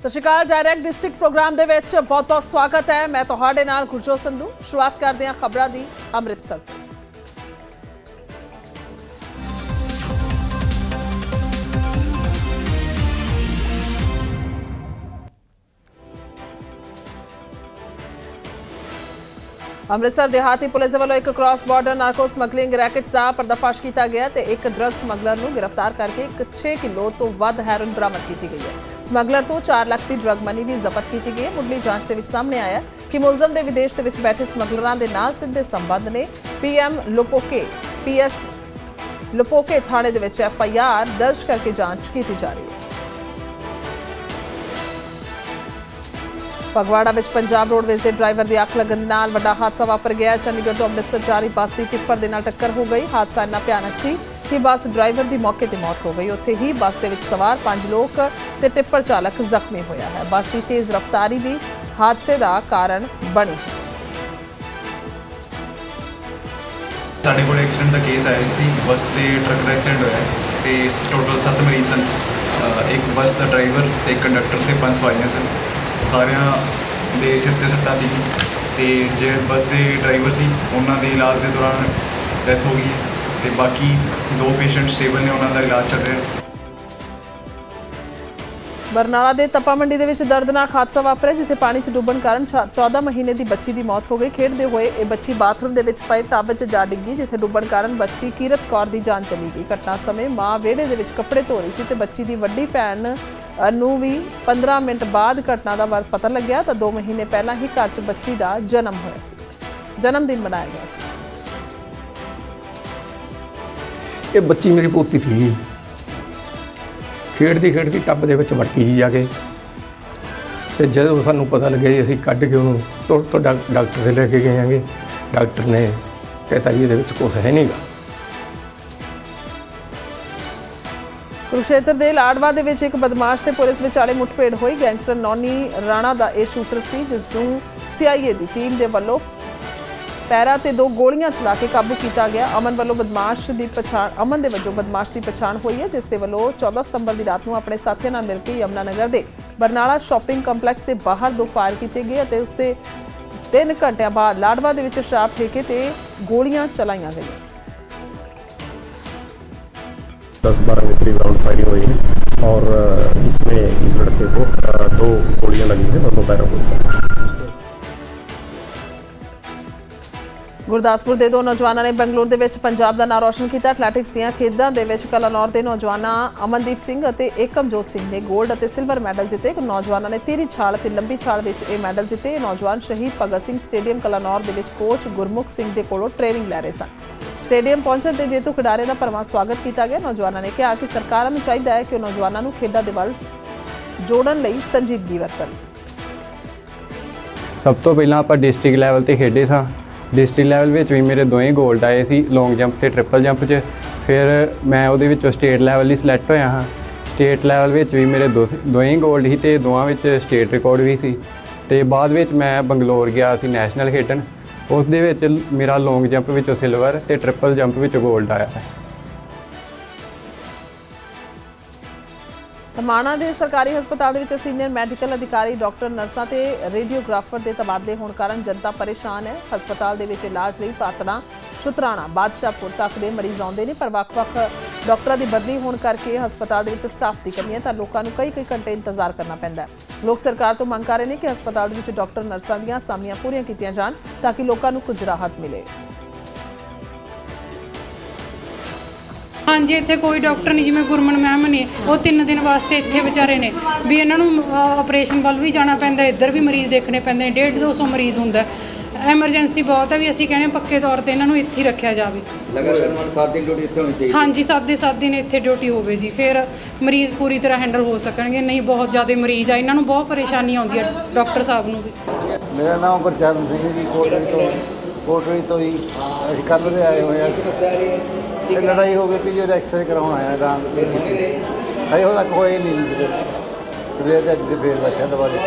ਸਤਿ ਸ਼੍ਰੀ ਅਕਾਲ ਡਾਇਰੈਕਟ ਡਿਸਟ੍ਰਿਕਟ ਪ੍ਰੋਗਰਾਮ ਦੇ ਵਿੱਚ ਬਹੁਤ ਬਹੁਤ ਸਵਾਗਤ ਹੈ। ਮੈਂ ਤੁਹਾਡੇ ਨਾਲ ਗੁਰਜੋਤ ਸੰਧੂ। ਸ਼ੁਰੂਆਤ ਕਰਦੇ ਹਾਂ ਖਬਰਾਂ ਦੀ ਅੰਮ੍ਰਿਤਸਰ ਅੰਮ੍ਰਿਤਸਰ ਦਿਹਾਤੀ ਪੁਲਿਸ ਵੱਲੋਂ ਇੱਕ cross border narco smuggling racket ਦਾ ਪਰਦਾਫਾਸ਼ ਕੀਤਾ ਗਿਆ ਤੇ ਇੱਕ ਡਰੱਗ ਸਮਗਲਰ ਨੂੰ ਗ੍ਰਿਫਤਾਰ ਕਰਕੇ ਇੱਕ 6 ਕਿਲੋ ਤੋਂ ਵੱਧ ਹੈਰੋਇਨ ਬਰਾਮਦ ਕੀਤੀ ਗਈ ਹੈ। ਸਮਗਲਰ ਤੋਂ 4 ਲੱਖ ਦੀ ਡਰੱਗ ਮਨੀ ਵੀ ਜ਼ਬਤ ਕੀਤੀ ਗਈ ਹੈ। ਮੁੱਢਲੀ ਜਾਂਚ ਦੇ ਵਿੱਚ ਸਾਹਮਣੇ ਆਇਆ ਕਿ ਮੁਲਜ਼ਮ ਦੇ ਵਿਦੇਸ਼ ਦੇ ਵਿੱਚ ਬੈਠੇ ਸਮਗਲਰਾਂ ਦੇ ਨਾਲ ਸਿੱਧੇ ਸੰਬੰਧ ਨੇ। ਪੀਐਮ ਲੋਪੋਕੇ ਪੀਐਸ ਲੋਪੋਕੇ ਥਾਣੇ ਦੇ ਵਿੱਚ ਐਫ ਆਈ ਆਰ ਦਰਜ ਕਰਕੇ ਜਾਂਚ ਕੀਤੀ ਜਾ ਰਹੀ ਹੈ। ਫਗਵਾੜਾ ਵਿੱਚ ਪੰਜਾਬ ਰੋਡਵੇਜ਼ ਦੇ ਡਰਾਈਵਰ ਦੀ ਅੱਖ ਲੱਗਣ ਦੇ ਨਾਲ ਵੱਡਾ ਹਾਦਸਾ ਵਾਪਰ ਗਿਆ ਚੰਡੀਗੜ੍ਹ ਤੋਂ ਅੰਮ੍ਰਿਤਸਰ ਜਾ ਰਹੀ ਬੱਸ ਦੀ ਟਿੱਪਰ ਦੇ ਨਾਲ ਟੱਕਰ ਹੋ ਗਈ। ਹਾਦਸਾ ਇੰਨਾ ਭਿਆਨਕ ਸੀ ਕਿ ਬੱਸ ਡਰਾਈਵਰ ਦੀ ਮੌਕੇ ਤੇ ਮੌਤ ਹੋ ਗਈ। ਉੱਥੇ ਹੀ ਬੱਸ ਦੇ ਵਿੱਚ ਸਵਾਰ ਪੰਜ ਲੋਕ ਤੇ ਟਿੱਪਰ ਚਾਲਕ ਜ਼ਖਮੀ ਹੋਇਆ ਹੈ। ਬੱਸ ਦੀ ਤੇਜ਼ ਰਫ਼ਤਾਰੀ ਵੀ ਹਾਦਸੇ ਦਾ ਕਾਰਨ ਬਣੀ। ਸਾਡੇ ਕੋਲ ਐਕਸੀਡੈਂਟ ਦਾ ਕੇਸ ਆਇਆ ਸੀ। ਬੱਸ ਤੇ ਟਰੱਕ ਦਾ ਐਕਸੀਡੈਂਟ ਹੋਇਆ ਹੈ ਤੇ ਟੋਟਲ 7 ਮਰੀਜ਼ ਸਨ। ਅ, ਇੱਕ ਬੱਸ ਦਾ ਡਰਾਈਵਰ ਤੇ ਇੱਕ ਕੰਡਕਟਰ ਤੇ ਪੰਜ ਸਵਾਰੀਆਂ ਸਨ। ਸਾਰਿਆਂ ਦੇ ਸਿਰ ਤੇ ਸੱਟਾਂ ਸੀ ਤੇ ਜਿਹੜੇ ਬੱਸ ਦੇ ਡਰਾਈਵਰ ਸੀ, ਉਹਨਾਂ ਦੇ ਇਲਾਜ ਦੇ ਦੌਰਾਨ ਡੈਥ ਹੋ ਗਈ ਤੇ ਬਾਕੀ ਦੋ ਪੇਸ਼ੈਂਟ ਸਟੇਬਲ ਨੇ, ਉਹਨਾਂ ਦਾ ਇਲਾਜ ਚੱਲ ਰਿਹਾ। ਬਰਨਾਲਾ ਦੇ ਤਪਾ ਮੰਡੀ ਦੇ ਵਿੱਚ ਦਰਦਨਾਕ ਹਾਦਸਾ ਵਾਪਰਿਆ, ਜਿੱਥੇ ਪਾਣੀ 'ਚ ਡੁੱਬਣ ਕਾਰਨ 14 ਮਹੀਨੇ ਦੀ ਬੱਚੀ ਦੀ ਮੌਤ ਹੋ ਗਈ। ਖੇਡਦੇ ਹੋਏ ਇਹ ਬੱਚੀ ਬਾਥਰੂਮ ਦੇ ਵਿੱਚ ਪਏ ਟੱਬ 'ਚ ਜਾ ਡਿੱਗੀ, ਜਿੱਥੇ ਡੁੱਬਣ ਕਾਰਨ ਬੱਚੀ ਕੀਰਤ ਕੌਰ ਦੀ ਜਾਨ ਚਲੀ ਗਈ। ਘਟਨਾ ਸਮੇਂ ਮਾਂ ਵਿਹੜੇ ਦੇ ਵਿੱਚ ਕੱਪੜੇ ਧੋ ਰਹੀ ਸੀ ਤੇ ਬੱਚੀ ਦੀ ਵੱਡੀ ਭੈਣ ਨੂੰ ਵੀ 15 ਮਿੰਟ ਬਾਅਦ ਘਟਨਾ ਦਾ ਵਾ- ਪਤਾ ਲੱਗਿਆ ਤਾਂ 2 ਮਹੀਨੇ ਪਹਿਲਾਂ ਹੀ ਘਰ 'ਚ ਬੱਚੀ ਦਾ ਜਨਮ ਹੋਇਆ ਸੀ। ਜਨਮ ਦਿਨ ਮਨਾਇਆ ਗਿਆ ਸੀ। ਇਹ ਬੱਚੀ ਮੇਰੀ ਪੋਤੀ ਸੀ। ਖੇਡਦੀ ਖੇਡਦੀ ਟੱਬ ਦੇ ਵਿੱਚ ਵੜਕੀ ਸੀ ਜਾ ਕੇ। ਤੇ ਜਦੋਂ ਸਾਨੂੰ ਪਤਾ ਲੱਗਿਆ ਜੀ, ਅਸੀਂ ਕੱਢ ਕੇ ਉਹਨੂੰ ਤੋਂ ਤੋਂ ਡਾਕ- ਡਾਕਟਰ ਦੇ ਲੈ ਕੇ ਗਏ ਆਂਗੇ ਡਾਕਟਰ ਨੇ ਕਹਿਤਾ ਜੀ, ਇਹਦੇ ਵਿੱਚ ਕੁਛ ਹੈ ਨਹੀਂਗਾ ਕੁਰੂਕਸ਼ੇਤਰ ਦੇ ਲਾੜਵਾ ਦੇ ਵਿੱਚ ਇੱਕ ਬਦਮਾਸ਼ ਤੇ ਪੁਲਿਸ ਵਿਚਾਲੇ ਮੁੱਠਭੇੜ ਹੋਈ। ਗੈਂਗਸਟਰ ਨੌਨੀ ਰਾਣਾ ਦਾ ਇਹ ਸ਼ੂਟਰ ਸੀ, ਜਿਸ ਨੂੰ ਸੀਆਈਏ ਦੀ ਟੀਮ ਦੇ ਵੱਲੋਂ ਪੈਰਾ ਤੇ ਦੋ ਗੋਲੀਆਂ ਚਲਾ ਕੇ ਕਾਬੂ ਕੀਤਾ ਗਿਆ। ਅਮਨ ਵੱਲੋਂ ਬਦਮਾਸ਼ ਦੀ ਪਛਾਣ, ਅਮਨ ਦੇ ਵਜੋਂ ਬਦਮਾਸ਼ ਦੀ ਪਛਾਣ ਹੋਈ ਹੈ, ਜਿਸ ਦੇ ਵੱਲੋਂ 14 ਸਤੰਬਰ ਦੀ ਰਾਤ ਨੂੰ ਆਪਣੇ ਸਾਥੀਆਂ ਨਾਲ ਮਿਲ ਕੇ ਯਮਨਾ ਨਗਰ ਦੇ ਬਰਨਾਲਾ ਸ਼ਾਪਿੰਗ ਕੰਪਲੈਕਸ ਦੇ ਬਾਹਰ ਦੋ ਫਾਇਰ ਕੀਤੇ ਗਏ ਅਤੇ ਉਸ ਤੇ 3 ਘੰਟਿਆਂ ਬਾਅਦ ਲਾੜਵਾ ਦੇ ਵਿੱਚ ਸ਼ਰਾਬ ਠੇਕੇ ਤੇ ਗੋਲੀਆਂ ਚਲਾਈਆਂ ਗਈਆਂ। दस बारह के करीब फायरिंग हुई है और इसमें इस लड़के को दो गोलियां लगी हैं दोनों पैरों को ਗੁਰਦਾਸਪੁਰ ਦੇ ਦੋ ਨੌਜਵਾਨਾਂ ਨੇ ਬੰਗਲੌਰ ਦੇ ਵਿੱਚ ਪੰਜਾਬ ਦਾ ਨਾਮ ਰੌਸ਼ਨ ਕੀਤਾ। ਐਥਲੈਟਿਕਸ ਦੀਆਂ ਖੇਡਾਂ ਦੇ ਵਿੱਚ ਕਲਾਨੌਰ ਦੇ ਨੌਜਵਾਨਾਂ ਅਮਨਦੀਪ ਸਿੰਘ ਅਤੇ ਏਕਮਜੋਤ ਸਿੰਘ ਨੇ 골ਡ ਅਤੇ ਸਿਲਵਰ ਮੈਡਲ ਜਿੱਤੇ। ਨੌਜਵਾਨਾਂ ਨੇ ਤੀਰੀ ਛਾਲ ਤੇ ਲੰਬੀ ਛਾਲ ਵਿੱਚ ਇਹ ਮੈਡਲ ਜਿੱਤੇ। ਨੌਜਵਾਨ ਸ਼ਹੀਦ ਭਗਤ ਸਿੰਘ ਸਟੇਡੀਅਮ ਕਲਾਨੌਰ ਦੇ ਵਿੱਚ ਕੋਚ ਗੁਰਮੁਖ ਸਿੰਘ ਦੇ ਕੋਲੋਂ ਟ੍ਰੇਨਿੰਗ ਲੈ ਰਹੇ ਸਨ। ਸਟੇਡੀਅਮ ਪਹੁੰਚਣ ਤੇ ਜੇਤੂ ਖਿਡਾਰੀਆਂ ਦਾ ਭਰਵਾਂ ਸਵਾਗਤ ਕੀਤਾ ਗਿਆ। ਨੌਜਵਾਨਾਂ ਨੇ ਕਿਹਾ ਕਿ ਸਰਕਾਰਾਂ ਨੂੰ ਚਾਹੀਦਾ ਹੈ ਕਿ ਉਹ ਨੌਜਵਾਨਾਂ ਨੂੰ ਖੇਡਾਂ ਦੇ ਵੱਲ ਜੋੜਨ ਲਈ ਸੰਜੀਦਗੀ ਵਰਤਣ। ਸਭ ਤੋਂ ਪਹਿਲਾਂ ਆਪਾਂ ਡਿਸਟ੍ਰਿਕਟ ਲੈਵਲ ਤੇ ਖੇਡੇ ਸਾਂ। ਡਿਸਟ੍ਰਿਕਟ ਲੈਵਲ ਵਿੱਚ ਵੀ ਮੇਰੇ ਦੋਵੇਂ ਗੋਲਡ ਆਏ ਸੀ ਲੌਂਗ ਜੰਪ ਤੇ ਟ੍ਰਿਪਲ ਜੰਪ 'ਚ। ਫਿਰ ਮੈਂ ਉਹਦੇ ਵਿੱਚੋਂ ਸਟੇਟ ਲੈਵਲ ਲਈ ਸਿਲੈਕਟ ਹੋਇਆ ਹਾਂ। ਸਟੇਟ ਲੈਵਲ ਵਿੱਚ ਵੀ ਮੇਰੇ ਦੋ ਦੋਵੇਂ ਗੋਲਡ ਸੀ ਤੇ ਦੋਵਾਂ ਵਿੱਚ ਸਟੇਟ ਰਿਕਾਰਡ ਵੀ ਸੀ। ਤੇ ਬਾਅਦ ਵਿੱਚ ਮੈਂ ਬੰਗਲੌਰ ਗਿਆ ਸੀ ਨੈਸ਼ਨਲ ਖੇਡਣ। ਉਸ ਦੇ ਵਿੱਚ ਮੇਰਾ ਲੌਂਗ ਜੰਪ ਵਿੱਚੋਂ ਸਿਲਵਰ ਤੇ ਟ੍ਰਿਪਲ ਜੰਪ ਵਿੱਚੋਂ 골ਡ ਆਇਆ ਹੈ। ਸਮਾਣਾ ਦੇ ਸਰਕਾਰੀ ਹਸਪਤਾਲ ਦੇ ਵਿੱਚ ਸੀਨੀਅਰ ਮੈਡੀਕਲ ਅਧਿਕਾਰੀ ਡਾਕਟਰ ਨਰਸਾਂ ਤੇ ਰੇਡੀਓਗ੍ਰਾਫਰ ਦੇ ਤਬਾਦਲੇ ਹੋਣ ਕਾਰਨ ਜਨਤਾ ਪਰੇਸ਼ਾਨ ਹੈ। ਹਸਪਤਾਲ ਦੇ ਵਿੱਚ ਇਲਾਜ ਲਈ ਪਾਤੜਾ ਸ਼ੁਤਰਾਣਾ, ਬਾਦਸ਼ਾਹਪੁਰ ਤੱਕ ਦੇ ਮਰੀਜ਼ ਆਉਂਦੇ ਨੇ ਪਰ ਵੱਖ-ਵੱਖ ਡਾਕਟਰਾਂ ਦੀ ਬਦਲੀ ਹੋਣ ਕਰਕੇ ਹਸਪਤਾਲ ਦੇ ਵਿੱਚ ਸਟਾਫ ਦੀ ਕਮੀ ਹੈ ਤਾਂ ਲੋਕਾਂ ਨੂੰ ਕਈ-ਕਈ ਘੰਟੇ ਇੰਤਜ਼ਾਰ ਕਰਨਾ ਪੈਂਦਾ ਹੈ। ਲੋਕ ਸਰਕਾਰ ਤੋਂ ਮੰਗ ਕਰ ਰਹੇ ਨੇ ਕਿ ਹਸਪਤਾਲ ਦੇ ਵਿੱਚ ਡਾਕਟਰ, ਨਰਸਾਂ ਦੀਆਂ ਅਸਾਮੀਆਂ ਪੂਰੀਆਂ ਕੀਤੀਆਂ ਜਾਣ ਤਾਂ ਕਿ ਲੋਕਾਂ ਨੂੰ ਕੁਝ ਰਾਹਤ ਮਿਲੇ। ਹਾਂਜੀ, ਇੱਥੇ ਕੋਈ ਡਾਕਟਰ ਨਹੀਂ ਜਿਵੇਂ ਗੁਰਮਨ ਮੈਮ ਨੇ, ਉਹ ਤਿੰਨ ਦਿਨ ਵਾਸਤੇ ਇੱਥੇ ਵਿਚਾਰੇ ਨੇ। ਵੀ ਇਹਨਾਂ ਨੂੰ ਆਪਰੇਸ਼ਨ ਵੱਲ ਵੀ ਜਾਣਾ ਪੈਂਦਾ, ਇੱਧਰ ਵੀ ਮਰੀਜ਼ ਦੇਖਣੇ ਪੈਂਦੇ ਨੇ 1.5 200 ਮਰੀਜ਼ ਹੁੰਦਾ ਐਮਰਜੈਂਸੀ ਬਹੁਤ ਹੈ ਵੀ ਅਸੀਂ ਕਹਿੰਦੇ ਪੱਕੇ ਤੌਰ ਤੇ ਇਹਨਾਂ ਨੂੰ ਇੱਥੇ ਹੀ ਰੱਖਿਆ ਜਾਵੇ। ਲਗਾਤਾਰ ਮਨ ਸਾਤ ਦਿਨ ਡਿਊਟੀ ਇੱਥੇ ਹੋਣੀ ਚਾਹੀਦੀ ਹਾਂਜੀ ਸੱਤ ਦੇ ਸੱਤ ਦਿਨ ਇੱਥੇ ਡਿਊਟੀ ਹੋਵੇ ਜੀ। ਫਿਰ ਮਰੀਜ਼ ਪੂਰੀ ਤਰ੍ਹਾਂ ਹੈਂਡਲ ਹੋ ਸਕਣਗੇ। ਨਹੀਂ ਬਹੁਤ ਜ਼ਿਆਦਾ ਮਰੀਜ਼ ਆ। ਇਹਨਾਂ ਨੂੰ ਬਹੁਤ ਪਰੇਸ਼ਾਨੀ ਆਉਂਦੀ ਹੈ ਡਾਕਟਰ ਸਾਹਿਬ ਨੂੰ ਵੀ। ਮੇਰਾ ਨਾਮ ਗੁਰਚਰਨ ਸਿੰਘ ਜੀ ਕੋਟੜੀ ਤੋਂ ਕੋਟੜੀ ਤੋਂ ਹੀ ਅਸੀਂ ਕੱਲ੍ਹ ਦੇ ਆਏ ਹੋਏ ਆ। ਤੇ ਲੜਾਈ ਹੋ ਗਈ ਤੀ ਜੋ ਐਕਸਰਸਾਈਜ਼ ਕਰਾਉਣ ਆਇਆ ਦੀ ਅਜੇ ਉਹ ਤੱਕ ਹੋਏ ਨਹੀਂ ਜੀ। ਸਵੇਰ ਦੇ ਅੱਜ ਦੇ ਫੇਰ ਬੈਠਾ ਦਵਾ ਦੇ